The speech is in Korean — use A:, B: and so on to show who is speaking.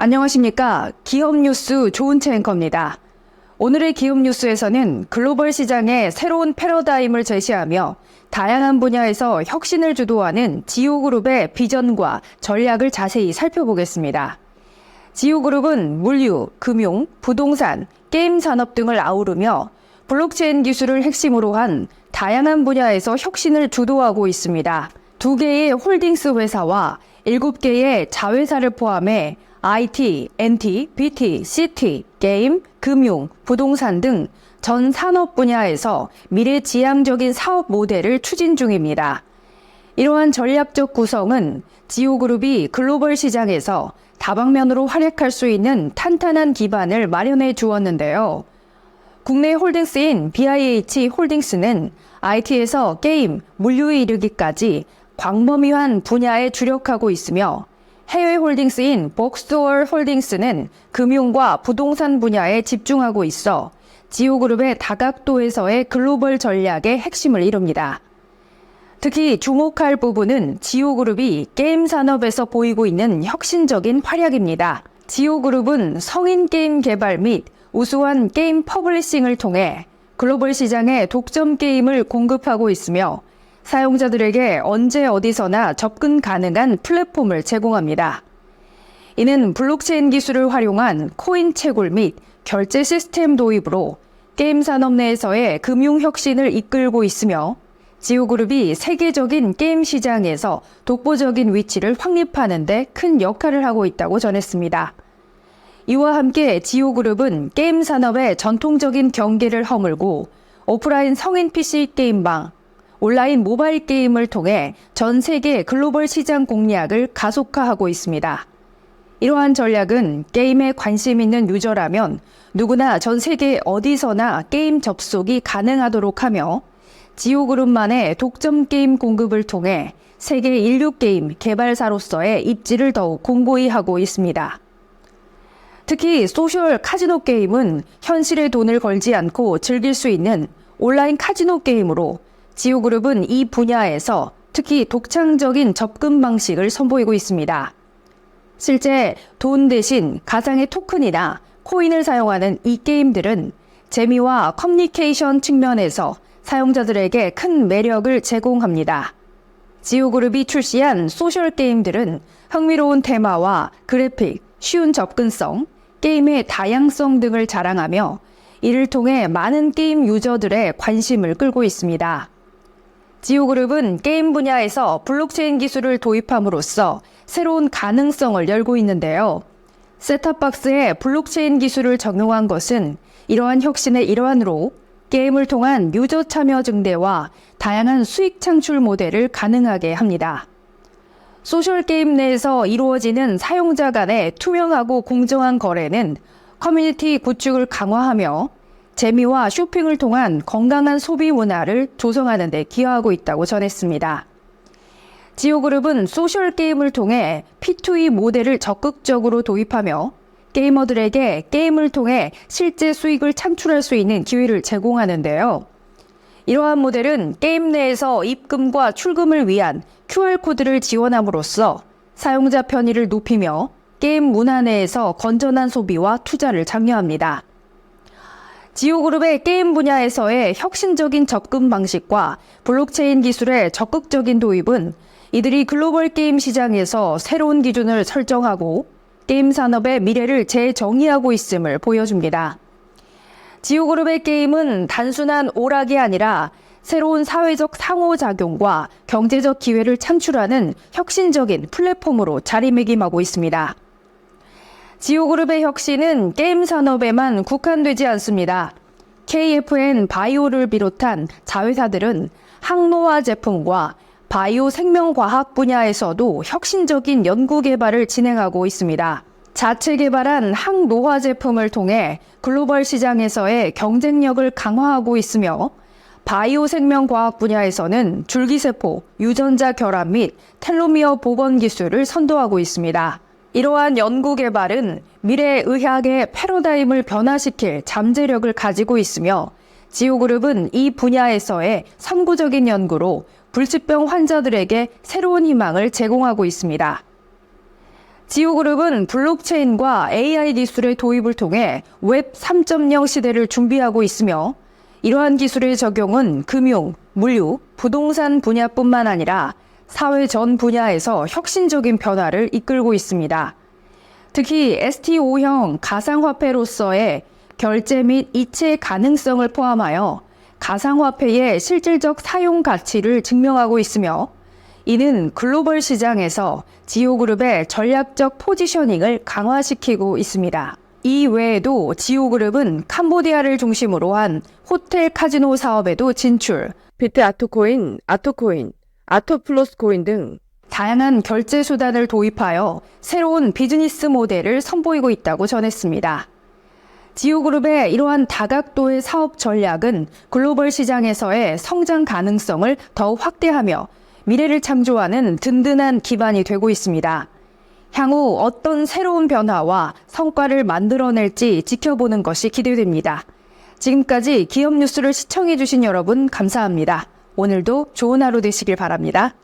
A: 안녕하십니까. 기업 뉴스 조은채 앵커입니다. 오늘의 기업 뉴스에서는 글로벌 시장의 새로운 패러다임을 제시하며 다양한 분야에서 혁신을 주도하는 지오그룹의 비전과 전략을 자세히 살펴보겠습니다. 지오그룹은 물류, 금융, 부동산, 게임 산업 등을 아우르며 블록체인 기술을 핵심으로 한 다양한 분야에서 혁신을 주도하고 있습니다. 두 개의 홀딩스 회사와 일곱 개의 자회사를 포함해 IT, NT, BT, CT, 게임, 금융, 부동산 등 전 산업 분야에서 미래 지향적인 사업 모델을 추진 중입니다. 이러한 전략적 구성은 지오그룹이 글로벌 시장에서 다방면으로 활약할 수 있는 탄탄한 기반을 마련해 주었는데요. 국내 홀딩스인 BIH 홀딩스는 IT에서 게임, 물류에 이르기까지 광범위한 분야에 주력하고 있으며 해외 홀딩스인 복스월 홀딩스는 금융과 부동산 분야에 집중하고 있어 지오그룹의 다각도에서의 글로벌 전략의 핵심을 이룹니다. 특히 주목할 부분은 지오그룹이 게임 산업에서 보이고 있는 혁신적인 활약입니다. 지오그룹은 성인 게임 개발 및 우수한 게임 퍼블리싱을 통해 글로벌 시장에 독점 게임을 공급하고 있으며 사용자들에게 언제 어디서나 접근 가능한 플랫폼을 제공합니다. 이는 블록체인 기술을 활용한 코인 채굴 및 결제 시스템 도입으로 게임 산업 내에서의 금융 혁신을 이끌고 있으며 지오그룹이 세계적인 게임 시장에서 독보적인 위치를 확립하는 데 큰 역할을 하고 있다고 전했습니다. 이와 함께 지오그룹은 게임 산업의 전통적인 경계를 허물고 오프라인 성인 PC 게임방, 온라인 모바일 게임을 통해 전 세계 글로벌 시장 공략을 가속화하고 있습니다. 이러한 전략은 게임에 관심 있는 유저라면 누구나 전 세계 어디서나 게임 접속이 가능하도록 하며 지오그룹만의 독점 게임 공급을 통해 세계 인류 게임 개발사로서의 입지를 더욱 공고히 하고 있습니다. 특히 소셜 카지노 게임은 현실의 돈을 걸지 않고 즐길 수 있는 온라인 카지노 게임으로 지오그룹은 이 분야에서 특히 독창적인 접근 방식을 선보이고 있습니다. 실제 돈 대신 가상의 토큰이나 코인을 사용하는 이 게임들은 재미와 커뮤니케이션 측면에서 사용자들에게 큰 매력을 제공합니다. 지오그룹이 출시한 소셜 게임들은 흥미로운 테마와 그래픽, 쉬운 접근성, 게임의 다양성 등을 자랑하며 이를 통해 많은 게임 유저들의 관심을 끌고 있습니다. 지오그룹은 게임 분야에서 블록체인 기술을 도입함으로써 새로운 가능성을 열고 있는데요. 셋탑박스에 블록체인 기술을 적용한 것은 이러한 혁신의 일환으로 게임을 통한 유저 참여 증대와 다양한 수익 창출 모델을 가능하게 합니다. 소셜 게임 내에서 이루어지는 사용자 간의 투명하고 공정한 거래는 커뮤니티 구축을 강화하며 재미와 쇼핑을 통한 건강한 소비 문화를 조성하는 데 기여하고 있다고 전했습니다. 지오그룹은 소셜 게임을 통해 P2E 모델을 적극적으로 도입하며 게이머들에게 게임을 통해 실제 수익을 창출할 수 있는 기회를 제공하는데요. 이러한 모델은 게임 내에서 입금과 출금을 위한 QR코드를 지원함으로써 사용자 편의를 높이며 게임 문화 내에서 건전한 소비와 투자를 장려합니다. 지오그룹의 게임 분야에서의 혁신적인 접근 방식과 블록체인 기술의 적극적인 도입은 이들이 글로벌 게임 시장에서 새로운 기준을 설정하고 게임 산업의 미래를 재정의하고 있음을 보여줍니다. 지오그룹의 게임은 단순한 오락이 아니라 새로운 사회적 상호작용과 경제적 기회를 창출하는 혁신적인 플랫폼으로 자리매김하고 있습니다. 지오그룹의 혁신은 게임 산업에만 국한되지 않습니다. KFN 바이오를 비롯한 자회사들은 항노화 제품과 바이오 생명과학 분야에서도 혁신적인 연구 개발을 진행하고 있습니다. 자체 개발한 항노화 제품을 통해 글로벌 시장에서의 경쟁력을 강화하고 있으며 바이오 생명과학 분야에서는 줄기세포, 유전자 결합 및 텔로미어 복원 기술을 선도하고 있습니다. 이러한 연구 개발은 미래 의학의 패러다임을 변화시킬 잠재력을 가지고 있으며 지오그룹은 이 분야에서의 선구적인 연구로 불치병 환자들에게 새로운 희망을 제공하고 있습니다. 지오그룹은 블록체인과 AI 기술의 도입을 통해 웹 3.0 시대를 준비하고 있으며 이러한 기술의 적용은 금융, 물류, 부동산 분야뿐만 아니라 사회 전 분야에서 혁신적인 변화를 이끌고 있습니다. 특히 STO형 가상화폐로서의 결제 및 이체 가능성을 포함하여 가상화폐의 실질적 사용 가치를 증명하고 있으며 이는 글로벌 시장에서 지오그룹의 전략적 포지셔닝을 강화시키고 있습니다. 이 외에도 지오그룹은 캄보디아를 중심으로 한 호텔 카지노 사업에도 진출,
B: 비트 아토코인, 아토코인, 아토플러스 코인 등
A: 다양한 결제 수단을 도입하여 새로운 비즈니스 모델을 선보이고 있다고 전했습니다. 지오그룹의 이러한 다각도의 사업 전략은 글로벌 시장에서의 성장 가능성을 더욱 확대하며 미래를 창조하는 든든한 기반이 되고 있습니다. 향후 어떤 새로운 변화와 성과를 만들어낼지 지켜보는 것이 기대됩니다. 지금까지 기업 뉴스를 시청해주신 여러분 감사합니다. 오늘도 좋은 하루 되시길 바랍니다.